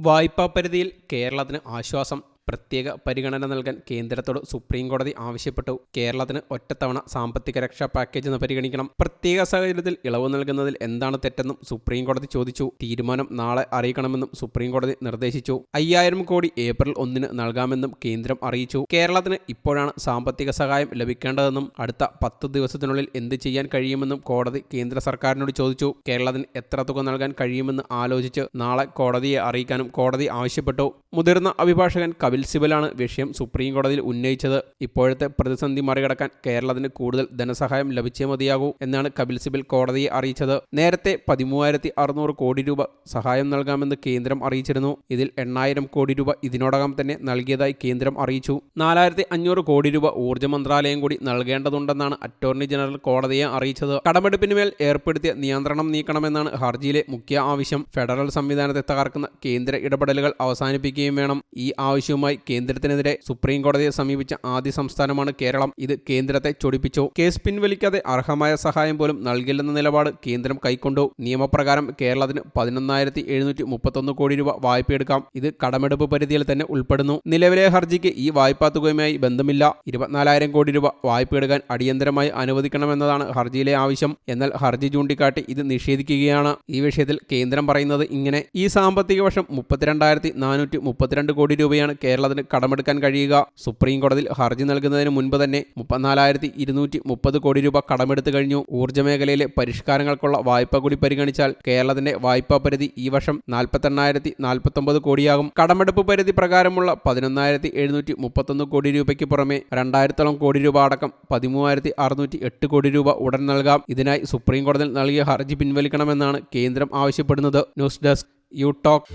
വായ്പാ പരിധിയിൽ കേരളത്തിന് ആശ്വാസം പ്രത്യേക പരിഗണന നൽകാൻ കേന്ദ്രത്തോട് സുപ്രീം കോടതി ആവശ്യപ്പെട്ടു. കേരളത്തിന് ഒറ്റത്തവണ സാമ്പത്തിക രക്ഷാ പാക്കേജ് എന്ന് പരിഗണിക്കണം. പ്രത്യേക സാഹചര്യത്തിൽ ഇളവ് നൽകുന്നതിൽ എന്താണ് തെറ്റെന്നും സുപ്രീം കോടതി ചോദിച്ചു. തീരുമാനം നാളെ അറിയിക്കണമെന്നും സുപ്രീം കോടതി നിർദ്ദേശിച്ചു. അയ്യായിരം കോടി ഏപ്രിൽ ഒന്നിന് നൽകാമെന്നും കേന്ദ്രം അറിയിച്ചു. കേരളത്തിന് ഇപ്പോഴാണ് സാമ്പത്തിക സഹായം ലഭിക്കേണ്ടതെന്നും അടുത്ത പത്ത് ദിവസത്തിനുള്ളിൽ എന്ത് ചെയ്യാൻ കഴിയുമെന്നും കോടതി കേന്ദ്ര സർക്കാരിനോട് ചോദിച്ചു. കേരളത്തിന് എത്ര തുക നൽകാൻ കഴിയുമെന്ന് ആലോചിച്ച് നാളെ കോടതിയെ അറിയിക്കാനും കോടതി ആവശ്യപ്പെട്ടു. മുതിർന്ന അഭിഭാഷകൻ കപിൽ സിബലാണ് വിഷയം സുപ്രീം കോടതിയിൽ ഉന്നയിച്ചത്. ഇപ്പോഴത്തെ പ്രതിസന്ധി മറികടക്കാൻ കേരളത്തിന് കൂടുതൽ ധനസഹായം ലഭിച്ചേ മതിയാകൂ എന്നാണ് കപിൽ സിബൽ കോടതിയെ അറിയിച്ചത്. നേരത്തെ പതിമൂവായിരത്തി അറുന്നൂറ് കോടി രൂപ സഹായം നൽകാമെന്ന് കേന്ദ്രം അറിയിച്ചിരുന്നു. ഇതിൽ എണ്ണായിരം കോടി രൂപ ഇതിനോടകം തന്നെ നൽകിയതായി കേന്ദ്രം അറിയിച്ചു. നാലായിരത്തി അഞ്ഞൂറ് കോടി രൂപ ഊർജ മന്ത്രാലയം കൂടി നൽകേണ്ടതുണ്ടെന്നാണ് അറ്റോർണി ജനറൽ കോടതിയെ അറിയിച്ചത്. കടമെടുപ്പിനുമേൽ ഏർപ്പെടുത്തിയ നിയന്ത്രണം നീക്കണമെന്നാണ് ഹർജിയിലെ മുഖ്യ ആവശ്യം. ഫെഡറൽ സംവിധാനത്തെ തകർക്കുന്ന കേന്ദ്ര ഇടപെടലുകൾ അവസാനിപ്പിക്കുകയും വേണം. ഈ ആവശ്യവുമായി കേന്ദ്രത്തിനെതിരെ സുപ്രീം കോടതിയെ സമീപിച്ച ആദ്യ സംസ്ഥാനമാണ് കേരളം. ഇത് കേന്ദ്രത്തെ ചൊടിപ്പിച്ചു. കേസ് പിൻവലിക്കാതെ അർഹമായ സഹായം പോലും നൽകില്ലെന്ന നിലപാട് കേന്ദ്രം കൈക്കൊണ്ടു. നിയമപ്രകാരം കേരളത്തിന് പതിനൊന്നായിരത്തി എഴുന്നൂറ്റി മുപ്പത്തൊന്ന് കോടി രൂപ വായ്പയെടുക്കാം. ഇത് കടമെടുപ്പ് പരിധിയിൽ തന്നെ ഉൾപ്പെടുന്നു. നിലവിലെ ഹർജിക്ക് ഈ വായ്പാ തുകയുമായി ബന്ധമില്ല. ഇരുപത്തിനാലായിരം കോടി രൂപ വായ്പയെടുക്കാൻ അടിയന്തരമായി അനുവദിക്കണമെന്നതാണ് ഹർജിയിലെ ആവശ്യം. എന്നാൽ ഹർജി ചൂണ്ടിക്കാട്ടി ഇത് നിഷേധിക്കുകയാണ്. ഈ വിഷയത്തിൽ കേന്ദ്രം പറയുന്നത് ഇങ്ങനെ. ഈ സാമ്പത്തിക വർഷം മുപ്പത്തിരണ്ടായിരത്തി നാനൂറ്റി മുപ്പത്തിരണ്ട് കോടി രൂപയാണ് കേരളത്തിന് കടമെടുക്കാൻ കഴിയുക. സുപ്രീം കോടതിയിൽ ഹർജി നൽകുന്നതിന് മുൻപ് തന്നെ മുപ്പത്തിനാലായിരത്തി ഇരുന്നൂറ്റി മുപ്പത് കോടി രൂപ കടമെടുത്തു കഴിഞ്ഞു. ഊർജ മേഖലയിലെ പരിഷ്കാരങ്ങൾക്കുള്ള വായ്പ കൂടി പരിഗണിച്ചാൽ കേരളത്തിന്റെ വായ്പാ പരിധി ഈ വർഷം നാൽപ്പത്തെണ്ണായിരത്തി നാൽപ്പത്തൊമ്പത് കോടിയാകും. കടമെടുപ്പ് പരിധി പ്രകാരമുള്ള പതിനൊന്നായിരത്തി എഴുന്നൂറ്റി മുപ്പത്തൊന്ന് കോടി രൂപയ്ക്ക് പുറമെ രണ്ടായിരത്തോളം കോടി രൂപ അടക്കം പതിമൂവായിരത്തി അറുന്നൂറ്റി എട്ട് കോടി രൂപ ഉടൻ നൽകാം. ഇതിനായി സുപ്രീം കോടതിയിൽ നൽകിയ ഹർജി പിൻവലിക്കണമെന്നാണ് കേന്ദ്രം ആവശ്യപ്പെടുന്നത്. News desk you talk.